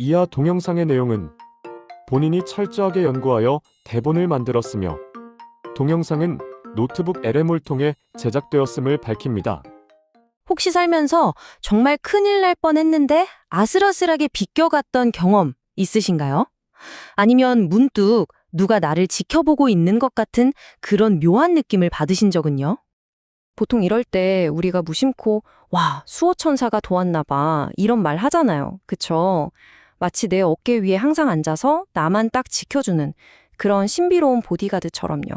이하 동영상의 내용은 본인이 철저하게 연구하여 대본을 만들었으며 동영상은 노트북 LM을 통해 제작되었음을 밝힙니다. 혹시 살면서 정말 큰일 날 뻔했는데 아슬아슬하게 비껴갔던 경험 있으신가요? 아니면 문득 누가 나를 지켜보고 있는 것 같은 그런 묘한 느낌을 받으신 적은요? 보통 이럴 때 우리가 무심코 와, 수호천사가 도왔나 봐 이런 말 하잖아요. 그쵸? 마치 내 어깨 위에 항상 앉아서 나만 딱 지켜주는 그런 신비로운 보디가드처럼요.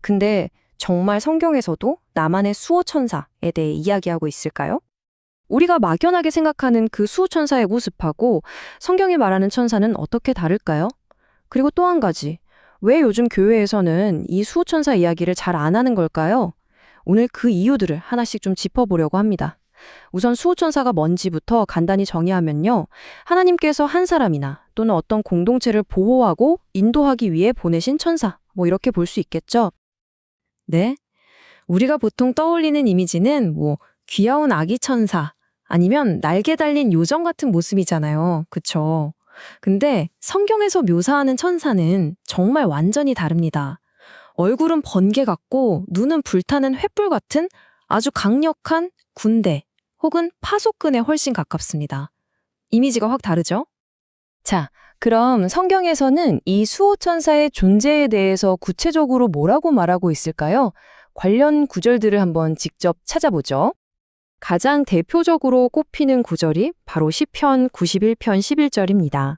근데 정말 성경에서도 나만의 수호천사에 대해 이야기하고 있을까요? 우리가 막연하게 생각하는 그 수호천사의 모습하고 성경이 말하는 천사는 어떻게 다를까요? 그리고 또 한 가지, 왜 요즘 교회에서는 이 수호천사 이야기를 잘 안 하는 걸까요? 오늘 그 이유들을 하나씩 좀 짚어보려고 합니다. 우선 수호천사가 뭔지부터 간단히 정의하면요. 하나님께서 한 사람이나 또는 어떤 공동체를 보호하고 인도하기 위해 보내신 천사, 뭐 이렇게 볼 수 있겠죠? 네. 우리가 보통 떠올리는 이미지는 뭐 귀여운 아기 천사 아니면 날개 달린 요정 같은 모습이잖아요. 그쵸? 근데 성경에서 묘사하는 천사는 정말 완전히 다릅니다. 얼굴은 번개 같고 눈은 불타는 횃불 같은 아주 강력한 군대 혹은 파수꾼에 훨씬 가깝습니다. 이미지가 확 다르죠? 자, 그럼 성경에서는 이 수호천사의 존재에 대해서 구체적으로 뭐라고 말하고 있을까요? 관련 구절들을 한번 직접 찾아보죠. 가장 대표적으로 꼽히는 구절이 바로 시편 91편 11절입니다.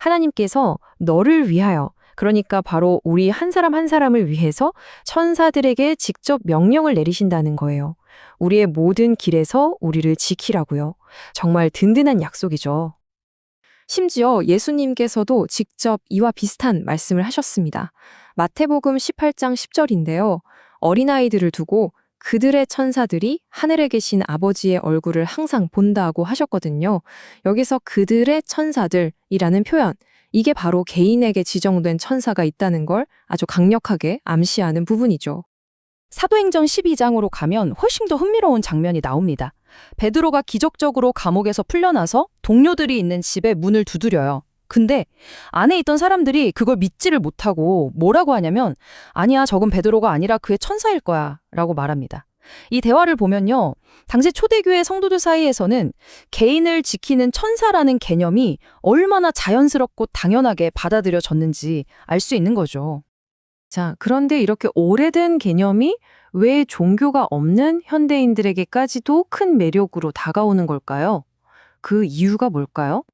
하나님께서 너를 위하여 그러니까 바로 우리 한 사람 한 사람을 위해서 천사들에게 직접 명령을 내리신다는 거예요. 우리의 모든 길에서 우리를 지키라고요. 정말 든든한 약속이죠. 심지어 예수님께서도 직접 이와 비슷한 말씀을 하셨습니다. 마태복음 18장 10절인데요. 어린아이들을 두고 그들의 천사들이 하늘에 계신 아버지의 얼굴을 항상 본다고 하셨거든요. 여기서 그들의 천사들이라는 표현, 이게 바로 개인에게 지정된 천사가 있다는 걸 아주 강력하게 암시하는 부분이죠. 사도행전 12장으로 가면 훨씬 더 흥미로운 장면이 나옵니다. 베드로가 기적적으로 감옥에서 풀려나서 동료들이 있는 집에 문을 두드려요. 근데 안에 있던 사람들이 그걸 믿지를 못하고 뭐라고 하냐면 아니야 저건 베드로가 아니라 그의 천사일 거야 라고 말합니다. 이 대화를 보면요. 당시 초대교회 성도들 사이에서는 개인을 지키는 천사라는 개념이 얼마나 자연스럽고 당연하게 받아들여졌는지 알 수 있는 거죠. 자, 그런데 이렇게 오래된 개념이 왜 종교가 없는 현대인들에게까지도 큰 매력으로 다가오는 걸까요? 그 이유가 뭘까요?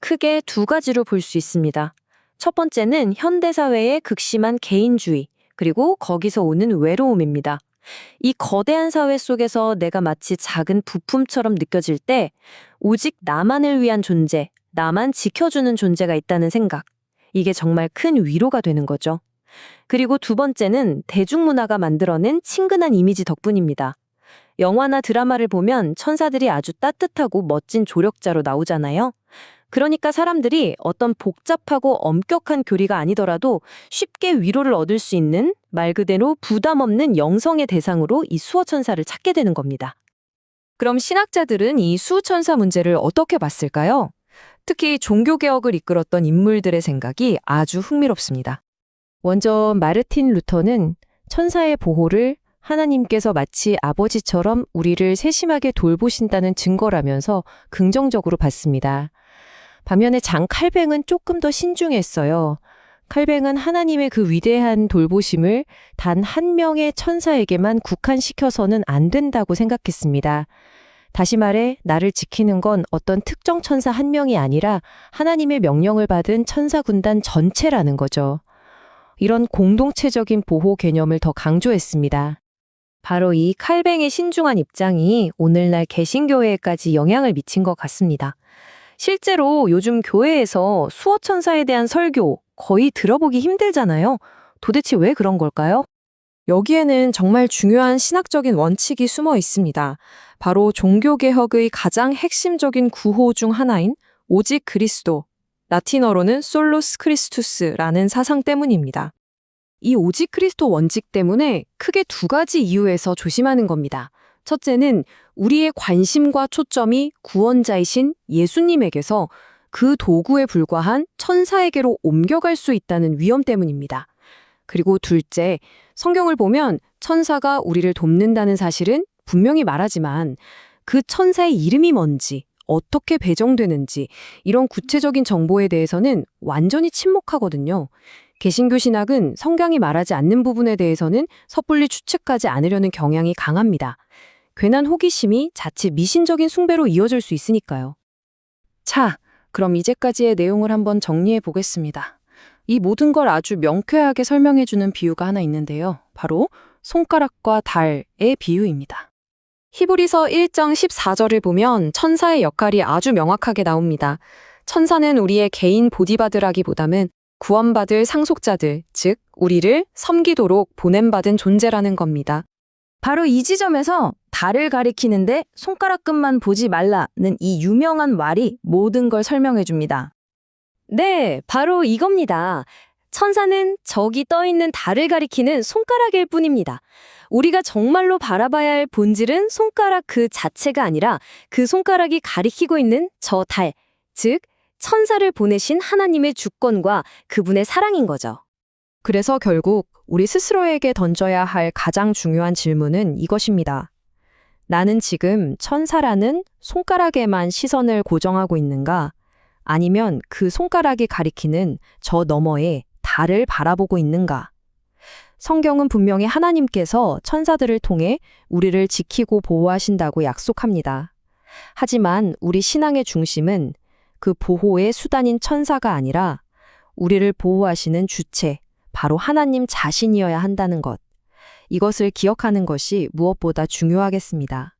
크게 두 가지로 볼 수 있습니다. 첫 번째는 현대사회의 극심한 개인주의, 그리고 거기서 오는 외로움입니다. 이 거대한 사회 속에서 내가 마치 작은 부품처럼 느껴질 때, 오직 나만을 위한 존재, 나만 지켜주는 존재가 있다는 생각. 이게 정말 큰 위로가 되는 거죠. 그리고 두 번째는 대중문화가 만들어낸 친근한 이미지 덕분입니다. 영화나 드라마를 보면 천사들이 아주 따뜻하고 멋진 조력자로 나오잖아요. 그러니까 사람들이 어떤 복잡하고 엄격한 교리가 아니더라도 쉽게 위로를 얻을 수 있는 말 그대로 부담 없는 영성의 대상으로 이 수호천사를 찾게 되는 겁니다. 그럼 신학자들은 이 수호천사 문제를 어떻게 봤을까요? 특히 종교개혁을 이끌었던 인물들의 생각이 아주 흥미롭습니다. 먼저 마르틴 루터는 천사의 보호를 하나님께서 마치 아버지처럼 우리를 세심하게 돌보신다는 증거라면서 긍정적으로 봤습니다. 반면에 장 칼뱅은 조금 더 신중했어요. 칼뱅은 하나님의 그 위대한 돌보심을 단 한 명의 천사에게만 국한시켜서는 안 된다고 생각했습니다. 다시 말해, 나를 지키는 건 어떤 특정 천사 한 명이 아니라 하나님의 명령을 받은 천사 군단 전체라는 거죠. 이런 공동체적인 보호 개념을 더 강조했습니다. 바로 이 칼뱅의 신중한 입장이 오늘날 개신교회에까지 영향을 미친 것 같습니다. 실제로 요즘 교회에서 수호천사에 대한 설교 거의 들어보기 힘들잖아요. 도대체 왜 그런 걸까요? 여기에는 정말 중요한 신학적인 원칙이 숨어 있습니다. 바로 종교개혁의 가장 핵심적인 구호 중 하나인 오직 그리스도, 라틴어로는 솔로스 크리스투스라는 사상 때문입니다. 이 오직 그리스도 원칙 때문에 크게 두 가지 이유에서 조심하는 겁니다. 첫째는 우리의 관심과 초점이 구원자이신 예수님에게서 그 도구에 불과한 천사에게로 옮겨갈 수 있다는 위험 때문입니다. 그리고 둘째, 성경을 보면 천사가 우리를 돕는다는 사실은 분명히 말하지만 그 천사의 이름이 뭔지, 어떻게 배정되는지 이런 구체적인 정보에 대해서는 완전히 침묵하거든요. 개신교 신학은 성경이 말하지 않는 부분에 대해서는 섣불리 추측하지 않으려는 경향이 강합니다. 괜한 호기심이 자칫 미신적인 숭배로 이어질 수 있으니까요. 자, 그럼 이제까지의 내용을 한번 정리해 보겠습니다. 이 모든 걸 아주 명쾌하게 설명해 주는 비유가 하나 있는데요. 바로 손가락과 달의 비유입니다. 히브리서 1장 14절을 보면 천사의 역할이 아주 명확하게 나옵니다. 천사는 우리의 개인 보디바드라기보다는 구원받을 상속자들, 즉 우리를 섬기도록 보냄받은 존재라는 겁니다. 바로 이 지점에서 달을 가리키는데 손가락 끝만 보지 말라는 이 유명한 말이 모든 걸 설명해 줍니다. 네, 바로 이겁니다. 천사는 저기 떠 있는 달을 가리키는 손가락일 뿐입니다. 우리가 정말로 바라봐야 할 본질은 손가락 그 자체가 아니라 그 손가락이 가리키고 있는 저 달, 즉 천사를 보내신 하나님의 주권과 그분의 사랑인 거죠. 그래서 결국 우리 스스로에게 던져야 할 가장 중요한 질문은 이것입니다. 나는 지금 천사라는 손가락에만 시선을 고정하고 있는가? 아니면 그 손가락이 가리키는 저 너머에 달을 바라보고 있는가? 성경은 분명히 하나님께서 천사들을 통해 우리를 지키고 보호하신다고 약속합니다. 하지만 우리 신앙의 중심은 그 보호의 수단인 천사가 아니라 우리를 보호하시는 주체, 바로 하나님 자신이어야 한다는 것. 이것을 기억하는 것이 무엇보다 중요하겠습니다.